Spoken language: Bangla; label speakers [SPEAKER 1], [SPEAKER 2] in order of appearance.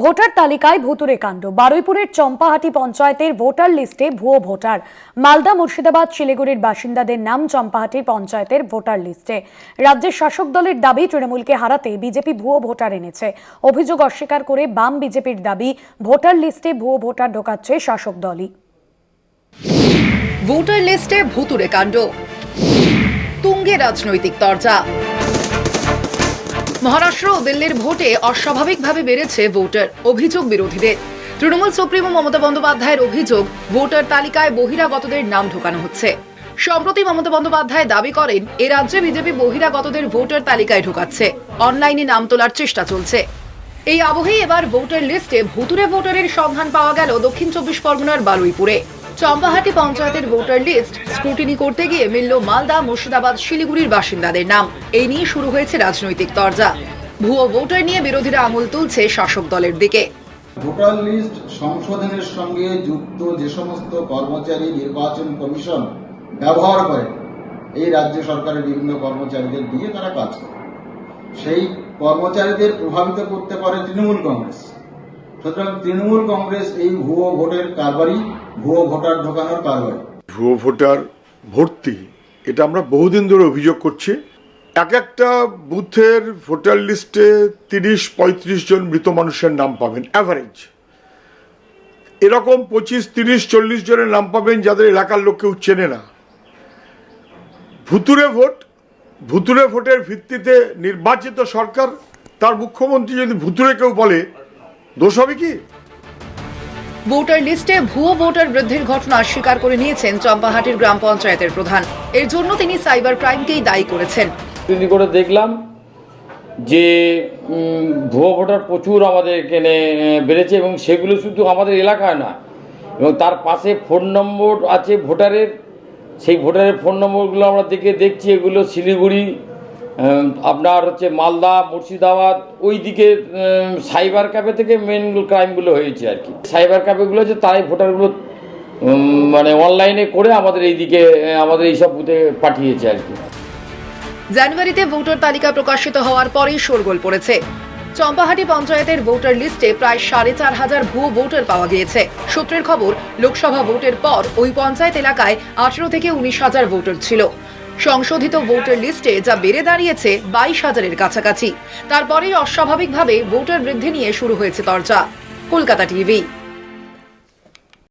[SPEAKER 1] ভোটার তালিকায় ভুতুরে কাণ্ড। বারুইপুরের চম্পাহাটি পঞ্চায়েতের ভোটার লিস্টে ভুয়ো ভোটার। মালদা, মুর্শিদাবাদ, শিলিগুড়ির বাসিন্দাদের নাম চম্পাহাটি পঞ্চায়েতের ভোটার লিস্টে। রাজ্যের শাসক দলের দাবি, তৃণমূলকে হারাতে বিজেপি ভুয়ো ভোটার এনেছে। অভিযোগ অস্বীকার করে বাম বিজেপির দাবি, ভোটার লিস্টে ভুয়ো ভোটার ঢোকাচ্ছে শাসক দলই।
[SPEAKER 2] ভোটার লিস্টে ভুতুরে কাণ্ড। তুঙ্গে রাজনৈতিক তরজা। মহারাষ্ট্র ও দিল্লির ভোটে অস্বাভাবিকভাবে বেড়েছে ভোটার অভিযোগ বিরোধীদের। তৃণমূল সুপ্রিমো মমতা বন্দ্যোপাধ্যায়ের অভিযোগ, ভোটার তালিকায় বহিরাগতদের নাম ঢোকানো হচ্ছে। সম্প্রতি মমতা বন্দ্যোপাধ্যায় দাবি করেন, এ রাজ্যে বিজেপি বহিরাগতদের ভোটার তালিকায় ঢোকাচ্ছে। অনলাইনে নাম তোলার চেষ্টা চলছে। এই আবহেই এবার ভোটার লিস্টে ভুতুরে ভোটারের সন্ধান পাওয়া গেল দক্ষিণ চব্বিশ পরগনার বারুইপুরে চম্পাহাটি পঞ্চায়েতের ভোটার লিস্ট স্ক্রুটিনি করতে গিয়ে মিলল মালদা, মুর্শিদাবাদ, শিলিগুড়ির বাসিন্দাদের নাম। এই নিয়ে শুরু হয়েছে রাজনৈতিক তরজা। ভুয়ো ভোটার নিয়ে বিরোধীরা আঙুল তুলছে শাসক দলের দিকে।
[SPEAKER 3] ভোটার লিস্ট সংশোধনের সঙ্গে যুক্ত যে সমস্ত কর্মচারী নির্বাচন কমিশন ব্যবহার করে, এই রাজ্য সরকারের বিভিন্ন কর্মচারীদের দিয়ে তারা কাজ করে। সেই কর্মচারীদের প্রভাবিত করতে পারে তৃণমূল কংগ্রেস। সুতরাং তৃণমূল কংগ্রেস এই ভুয়ো ভোটের কারবারি ভুয়ো ভোটার ঢোকানোর কারবারি
[SPEAKER 4] ভুয়ো ভোটার ভর্তি, এটা আমরা বহুদিন ধরে অভিযোগ করছি। এক একটা বুথের ভোটার লিস্টে তিরিশ, পঁয়ত্রিশ জন মৃত মানুষের নাম পাবেন অ্যাভারেজ এরকম পঁচিশ, তিরিশ, চল্লিশ জনের নাম পাবেন যাদের এলাকার লোক কেউ চেনে না। ভুতুরে ভোট ভুতুরে ভোটের ভিত্তিতে নির্বাচিত সরকার, তার মুখ্যমন্ত্রী যদি ভুতুরে কেউ বলে, দোষ হবে কি?
[SPEAKER 2] ভোটার লিস্টে ভুয়ো ভোটার বৃদ্ধির ঘটনা স্বীকার করে নিয়েছেন চম্পাহাটির গ্রাম পঞ্চায়েতের প্রধান। এর জন্য তিনি সাইবার ক্রাইমকেই দায়ী করেছেন।
[SPEAKER 5] স্ক্রিনিং করে দেখলাম যে ভুয়ো ভোটার প্রচুর আমাদের এখানে বেড়েছে এবং সেগুলো শুধু আমাদের এলাকায় না, এবং তার পাশে ফোন নম্বর আছে ভোটারের। সেই ভোটারের ফোন নম্বরগুলো আমরা দেখে দেখছি, এগুলো শিলিগুড়ি আপনার হচ্ছে মালদা মুর্শিদাবাদ ওই দিকে সাইবার ক্যাফে থেকে মেন ক্রাইমগুলো হয়েছে আর কি। সাইবার ক্যাফেগুলো যে তারাই ভোটারগুলো মানে অনলাইনে করে আমাদের এইদিকে আহ, আমাদের এইসব বুথে পাঠিয়েছে আর কি।
[SPEAKER 2] জানুয়ারিতে ভোটার তালিকা প্রকাশিত হওয়ার পরেই শোরগোল পড়েছে। চম্পাহাটি পঞ্চায়েতের ভোটার লিস্টে প্রায় সাড়ে চার হাজার ভুয়ো ভোটার পাওয়া গিয়েছে। সূত্রের খবর লোকসভা ভোটের পর ওই পঞ্চায়েত এলাকায় আঠেরো থেকে উনিশ হাজার ভোটার ছিল। সংশোধিত ভোটার লিস্টে যা বেড়ে দাঁড়িয়েছে বাইশ হাজারের কাছাকাছি। তারপরে অস্বাভাবিকভাবে ভোটার বৃদ্ধি নিয়ে শুরু হয়েছে চর্চা কলকাতা টিভি